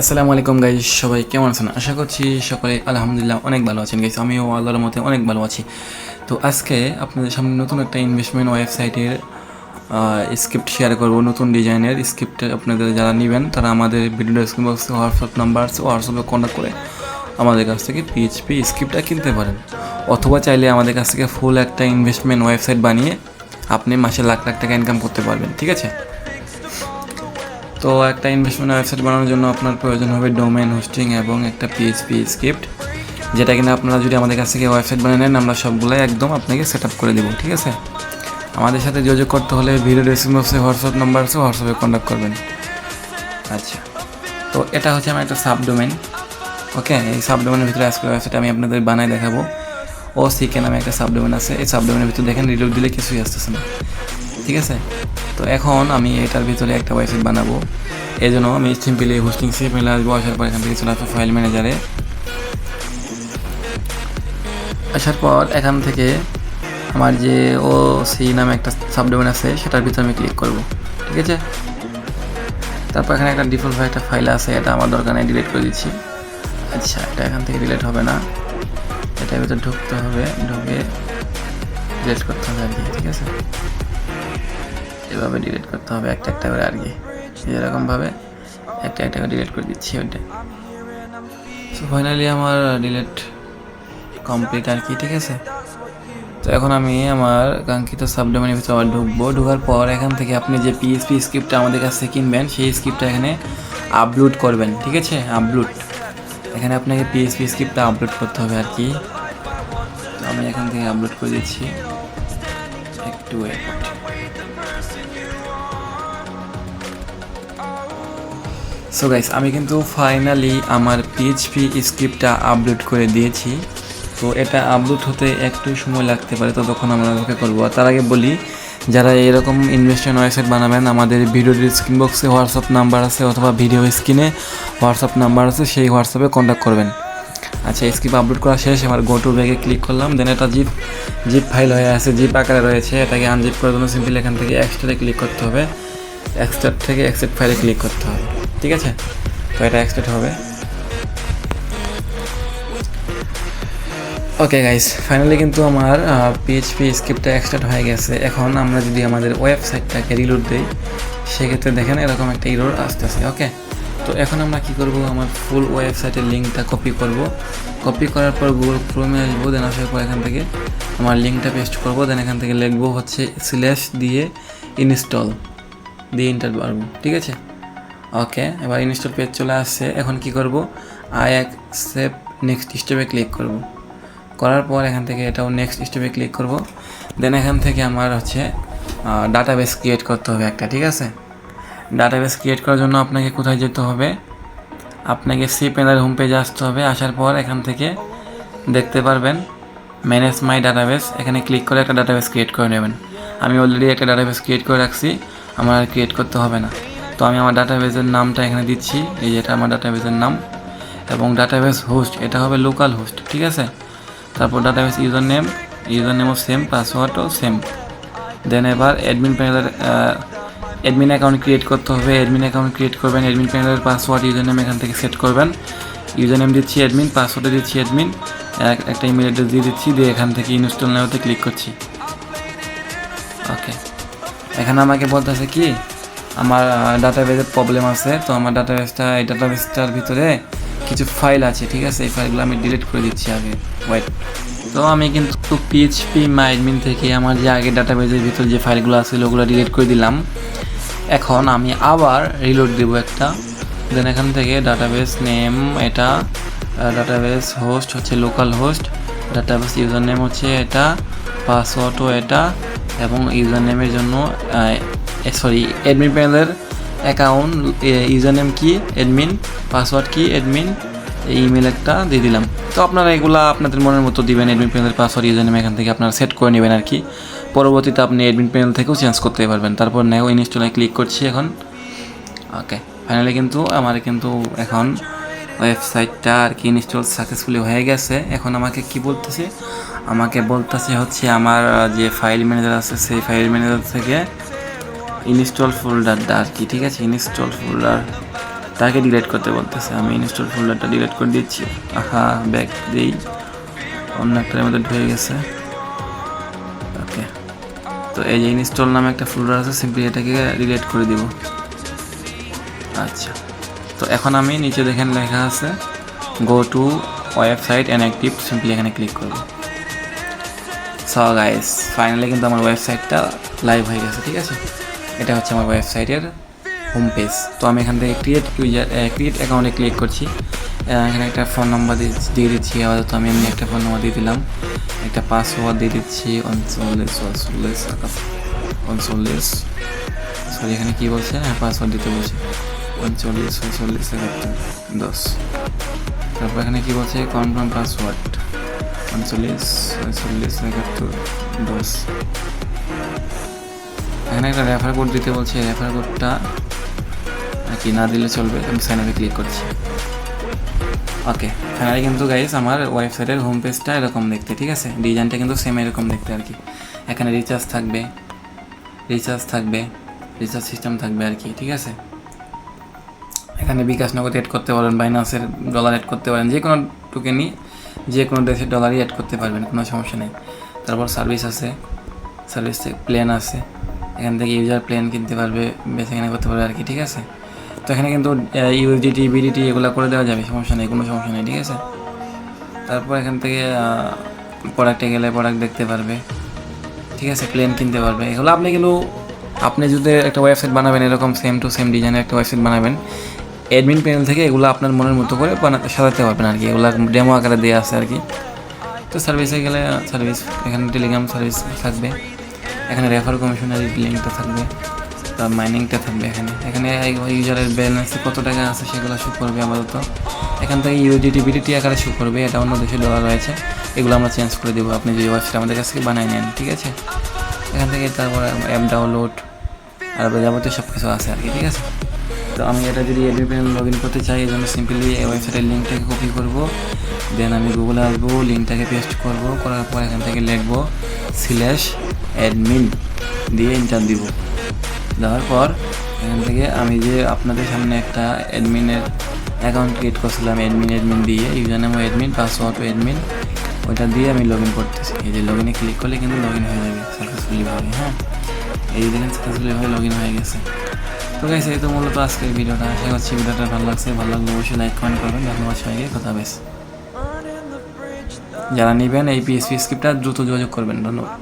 আসসালামু আলাইকুম গাইজ সবাই কেমন আছেন? আশা করছি সকলে আলহামদুলিল্লাহ অনেক ভালো আছেন গাইজ আমিও আল্লাহর মতে অনেক ভালো আছি। তো আজকে আপনাদের সামনে নতুন একটা ইনভেস্টমেন্ট ওয়েবসাইটের স্ক্রিপ্ট শেয়ার করব, নতুন ডিজাইনের স্ক্রিপ্ট আপনাদের যারা নেবেন, তারা আমাদের ভিডিও ডেসক্রিপশন বক্সে হোয়াটসঅ্যাপ নাম্বার হোয়াটসঅ্যাপে কন্ট্যাক্ট করে আমাদের কাছ থেকে পিএইচপি স্ক্রিপ্টটা কিনতে পারেন। অথবা চাইলে আমাদের কাছ থেকে ফুল একটা ইনভেস্টমেন্ট ওয়েবসাইট বানিয়ে আপনি মাসে লাখ লাখ টাকা ইনকাম করতে পারবেন, ঠিক আছে? তো একটা ইনভেস্টমেন্ট ওয়েবসাইট বানানোর জন্য আপনার প্রয়োজন হবে ডোমেন হোস্টিং এবং একটা পিএইচপি স্ক্রিপ্ট যেটা কিনা আপনারা যদি আমাদের কাছ থেকে ওয়েবসাইট বানিয়ে নেন, আমরা সবগুলোই একদম আপনাকে সেট আপ করে দেবো, ঠিক আছে? আমাদের সাথে যোগাযোগ করতে হলে ভিডিও ডেসক্রিপশন হোয়াটসঅ্যাপ নাম্বার আছে হোয়াটসঅ্যাপে কন্ট্যাক্ট করবেন। আচ্ছা তো এটা হচ্ছে আমার একটা সাবডোমেন ওকে? এই সাবডোমেনের ভিতরে আজকে ওয়েবসাইট আমি আপনাদের বানাই দেখাবো। ও সিকে নামে একটা সাবডোমেন আছে, এই সাবডোমেনের ভিতরে দেখেন রিলোড দিলে কিছুই আসতেছে না, ঠিক আছে? তো এখন আমি এটার ভিতরে একটা ওয়েবসাইট বানাবো। এই জন্য আমি সিম্পলি হোস্টিং সি মেলে আসব, আসার পর এখান থেকে চলে আসব ফাইল ম্যানেজারে আসার পর এখান থেকে আমার যে ও সি নামে একটা সাবডোমেন আছে, সেটার ভিতরে আমি ক্লিক করব। ঠিক আছে? তারপর এখানে একটা ডিফল্ট একটা ফাইল আছে, এটা আমার দরকার নেই ডিলিট করে দিচ্ছি। আচ্ছা এটা এখান থেকে ডিলিট হবে না। এটার ভিতরে ঢুকতে হবে, ঢুকে ডিলিট করতে হবে আর কি, ঠিক আছে? এভাবে ডিলিট করতে হবে, একটা একটা করে আর কি। এরকমভাবে একটা একটা করে ডিলিট করে দিচ্ছি ওইটা সো ফাইনালি আমার ডিলিট কমপ্লিট আর কি, ঠিক আছে? তো এখন আমি আমার কাঙ্ক্ষিত সাবডোমেনের ভিতরে আবার ঢুকবো। ঢোকার পর এখান থেকে আপনি যে পিএসপি স্ক্রিপ্টটা আমাদের কাছে কিনবেন, সেই স্ক্রিপ্টটা এখানে আপলোড করবেন, ঠিক আছে? আপলোড এখানে আপনাকে পিএসপি স্ক্রিপ্টটা আপলোড করতে হবে আর কি। আমি এখান থেকে আপলোড করে দিচ্ছি। একটু ওয়েট সো গাইস আমি কিন্তু ফাইনালি আমার পিএইচপি স্ক্রিপ্টটা আপলোড করে দিয়েছি। তো এটা আপলোড হতে একটু সময় লাগতে পারে, তো তখন আমরা ওকে করব। তার আগে বলি, যারা এরকম ইনভেস্টমেন্ট ওয়েবসাইট বানাবেন, আমাদের ভিডিও স্ক্রিন বক্সে হোয়াটসঅ্যাপ নাম্বার আছে অথবা ভিডিও স্ক্রিনে হোয়াটসঅ্যাপ নাম্বার আছে, সেই হোয়াটসঅ্যাপে কন্ট্যাক্ট করবেন। আচ্ছা স্ক্রিপ্ট আপলোড করা শেষ, এবার গো টু ব্যাগে ক্লিক করলাম দেন এটা জিপ জিপ ফাইল হয়ে আছে জিপ আকারে রয়েছে, এটাকে আনজিপ করার জন্য সিম্পল এখান থেকে এক্সট্রাতে ক্লিক করতে হবে। এক্সট্রাট থেকে এক্সট্রাট ফাইলে ক্লিক করতে হবে। ঠিক আছে? তো এটা এক্সট্রাট হবে। ওকে গাইস ফাইনালি কিন্তু আমার পিএইচপি স্ক্রিপ্টটা এক্সট্রাট হয়ে গেছে। এখন আমরা যদি আমাদের ওয়েবসাইটটাকে রিলোড দিই, সেক্ষেত্রে দেখেন এরকম একটা ইরোর আসতেছে ওকে তো এখন আমরা কি করব? আমার ফুল ওয়েবসাইটের লিঙ্কটা কপি করব। কপি করার পর গুগল ক্রোমে আসব দেন আসার পর এখান থেকে আমার লিঙ্কটা পেস্ট করব। দেন এখান থেকে লিখব হচ্ছে স্ল্যাশ দিয়ে ইনস্টল দিয়ে ইন্টার মারবো ঠিক আছে? ওকে এবার ইনস্টল পেজ চলে আসছে। এখন কি করব? আই অ্যাকসেপ্ট নেক্সট স্টেপে ক্লিক করব। করার পর এখান থেকে এটাও নেক্সট স্টেপে ক্লিক করব। দেন এখান থেকে আমার হচ্ছে ডাটাবেস ক্রিয়েট করতে হবে একটা, ঠিক আছে? ডাটাবেস ক্রিয়েট করার জন্য আপনাকে কোথায় যেতে হবে? আপনাকে সি প্যানেলের হোম পেজে আসতে হবে। আসার পর এখান থেকে দেখতে পারবেন ম্যানেজ মাই ডাটাবেস এখানে ক্লিক করে একটা ডাটাবেস ক্রিয়েট করে নেবেন। আমি অলরেডি একটা ডাটাবেস ক্রিয়েট করে রাখছি। আমার আর ক্রিয়েট করতে হবে না। তো আমি আমার ডাটাবেসের নামটা এখানে দিচ্ছি। এই যেটা আমার ডাটাবেসের নাম। এবং ডাটাবেস হোস্ট এটা হবে লোকাল হোস্ট ঠিক আছে? তারপর ডাটাবেস ইউজার নেম ইউজার নেমও সেম পাসওয়ার্ডও সেম দেন এবার অ্যাডমিন প্যানেলের অ্যাডমিন অ্যাকাউন্ট ক্রিয়েট করতে হবে। অ্যাডমিন অ্যাকাউন্ট ক্রিয়েট করবেন অ্যাডমিন প্যানেলের পাসওয়ার্ড ইউজার নেম এখান থেকে সেট করবেন। ইউজার নেম দিচ্ছি অ্যাডমিন পাসওয়ার্ডে দিচ্ছি অ্যাডমিন একটা ইমেল অ্যাড্রেস দিয়ে দিচ্ছি, দিয়ে এখান থেকে ইনস্টল নেওয়াতে ক্লিক করছি। ওকে এখানে আমাকে বলতেছে কি আমার ডাটাবেসের প্রবলেম আছে, তো আমার ডাটাবেসটা এই ডাটাবেসটার ভিতরে কিছু ফাইল আছে, ঠিক আছে? এই ফাইলগুলো আমি ডিলিট করে দিচ্ছি আগে। ওয়েট তো আমি কিন্তু পিএইচপি মাইডমিন থেকে আমার যে আগে ডাটাবেসের ভিতর যে ফাইলগুলো আছে, ওগুলো ডিলিট করে দিলাম। এখন আমি আবার রিলোড দেবো একটা। দেন এখান থেকে ডাটাবেস নেম এটা ডাটাবেস হোস্ট হচ্ছে local host database user name হচ্ছে এটা পাসওয়ার্ডও এটা, এবং ইউজার নেমের জন্য সরি অ্যাডমিন প্যানেলের অ্যাকাউন্ট ইউজার নেম কি অ্যাডমিন পাসওয়ার্ড কি অ্যাডমিন ইমেল একটা দিয়ে দিলাম। তো আপনারা এগুলা আপনাদের মনের মতো দিবেন অ্যাডমিন প্যানেলের পাসওয়ার্ড ইউজার নেম এখান থেকে আপনারা সেট করে নেবেন আর কি। পরবর্তীতে আপনি অ্যাডমিন প্যানেল থেকেও চেঞ্জ করতে পারবেন। তারপর নেও ইনস্টলে ক্লিক করছি এখন। ওকে ফাইনালি কিন্তু আমার কিন্তু এখন ওয়েবসাইটটা আর কি ইনস্টল সাকসেসফুলি হয়ে গেছে। এখন আমাকে কি বলতেছে? আমাকে বলতেছে হচ্ছে আমার যে ফাইল ম্যানেজার আছে, সেই ফাইল ম্যানেজার থেকে ইনস্টল ফোল্ডারটা আর কি, ঠিক আছে? ইনস্টল ফোল্ডার তাকে ডিলিট করতে বলতেছে। আমি ইনস্টল ফোল্ডারটা ডিলিট করে দিচ্ছি। আহা ব্যাক দিই। অন্য একটার মধ্যে ঢুকে গেছে। ওকে। তো এই যে ইনস্টল নামে একটা ফোল্ডার আছে সিম্পলি এটাকে ডিলিট করে দিব। আচ্ছা। তো এখন আমি নিচে দেখেন লেখা আছে go to website and active simply এখানে ক্লিক করব। সো গাইস ফাইনালি কিন্তু আমার ওয়েবসাইটটা লাইভ হয়ে গেছে, ঠিক আছে? এটা হচ্ছে আমার ওয়েবসাইটের হোম পেজ তো আমি এখান থেকে ক্রিয়েট ইউজার ক্রিয়েট অ্যাকাউন্টে ক্লিক করছি। এখানে একটা ফোন নাম্বার দিয়ে দিচ্ছি আপাতত আমি এমনি একটা ফোন নাম্বার দিয়ে দিলাম। একটা পাসওয়ার্ড দিয়ে দিচ্ছি, উনচল্লিশ উনচল্লিশ উনচল্লিশ। সরি এখানে কী বলছে? হ্যাঁ পাসওয়ার্ড দিতে বলছে। উনচল্লিশ উনচল্লিশ, একাত্তর, দশ। তারপর এখানে কী বলছে? কনফার্ম পাসওয়ার্ড উনচল্লিশ উনচল্লিশ, একাত্তর, দশ। এখানে একটা রেফার কোড দিতে বলছে রেফার কোডটা কি না দিলে চলবে, আমি সাইন আপে ক্লিক করছি। ওকে ফাইনালি কিন্তু গাইস আমার ওয়েবসাইটের হোম পেজটা এরকম দেখতে, ঠিক আছে? ডিজাইনটা কিন্তু সেম এরকম দেখতে আর কি। এখানে রিচার্জ থাকবে রিচার্জ থাকবে রিচার্জ সিস্টেম থাকবে আর কি, ঠিক আছে? এখানে বিকাশ নগদ অ্যাড করতে পারেন বাইনান্সের ডলার অ্যাড করতে পারেন যে কোনো টোকেনই যে কোনো দেশের ডলারই অ্যাড করতে পারবেন, কোনো সমস্যা নেই। তারপর সার্ভিস আছে সার্ভিস প্ল্যান আছে। এখান থেকে ইউজার প্ল্যান কিনতে পারবে এখানে করতে পারবে আর কি, ঠিক আছে? তো এখানে কিন্তু ইউএসডিটি বিডিটি এগুলো করে দেওয়া যাবে, সমস্যা নেই, কোনো সমস্যা নেই, ঠিক আছে? তারপর এখান থেকে প্রোডাক্টে গেলে প্রোডাক্ট দেখতে পারবে, ঠিক আছে? প্লেন কিনতে পারবে। এগুলো আপনি কিন্তু, আপনি যদি একটা ওয়েবসাইট বানাবেন, এরকম সেম টু সেম ডিজাইনের একটা ওয়েবসাইট বানাবেন অ্যাডমিন প্যানেল থেকে এগুলো আপনার মনের মতো করে বানাতে সাজাতে পারবেন আর কি। এগুলো ডেমো আকারে দেওয়া আছে আর কি। তো সার্ভিসে গেলে সার্ভিস এখানে টেলিগ্রাম সার্ভিস থাকবে। এখানে রেফার কমিশনের লিঙ্কটা থাকবে তার মাইনিংটা থাকবে এখানে। এখানে ইউজারের ব্যালেন্স কত টাকা আছে সেগুলো শো করবে আপাতত। এখান থেকে ইউডিটি বিডিটি আকারে শো করবে, এটা অন্য দেশে ডলার রয়েছে, এগুলো আমরা চেঞ্জ করে দেবো। আপনি যদি ওয়েবসাইট আমাদের কাছ থেকে বানিয়ে নেন, ঠিক আছে? এখান থেকে তারপর অ্যাপ ডাউনলোড আর যাবতীয় সব কিছু আছে আর কি, ঠিক আছে? তো আমি এটা যদি এডমিন লগ ইন করতে চাই, এই জন্য সিম্পলি এই ওয়েবসাইটের লিঙ্কটাকে কপি করব। দেন আমি গুগলে আসব লিঙ্কটাকে পেস্ট করব, করার পর এখান থেকে লিখব স্ল্যাশ অ্যাডমিন দিয়ে এন্টার দিব। দেওয়ার পর এখান থেকে আমি যে আপনাদের সামনে একটা অ্যাডমিনের অ্যাকাউন্ট ক্রিয়েট করছিলাম অ্যাডমিন অ্যাডমিন দিয়ে ইউজার নাম অ্যাডমিন পাসওয়ার্ড অ্যাডমিন ওইটা দিয়ে আমি লগ ইন করতেছি। এই যে লগ ইনে ক্লিক করলে কিন্তু লগ ইন হয়ে যাবে সাকসেসফুলি ভাবে হ্যাঁ? এই দেখেন সাকসেসফুলি ভাবে লগ ইন হয়ে গেছে। তো গাইস এই তো মূলত আজকের ভিডিওটা। আশা করছি ভিডিওটা ভালো লাগছে। ভালো লাগলে অবশ্যই লাইক কমেন্ট করবেন। ধন্যবাদ সবাইকে। কথা বেশ। যারা নেবেন এই পিএসপি স্ক্রিপ্টটা দ্রুত যোগাযোগ করবেন। ধন্যবাদ।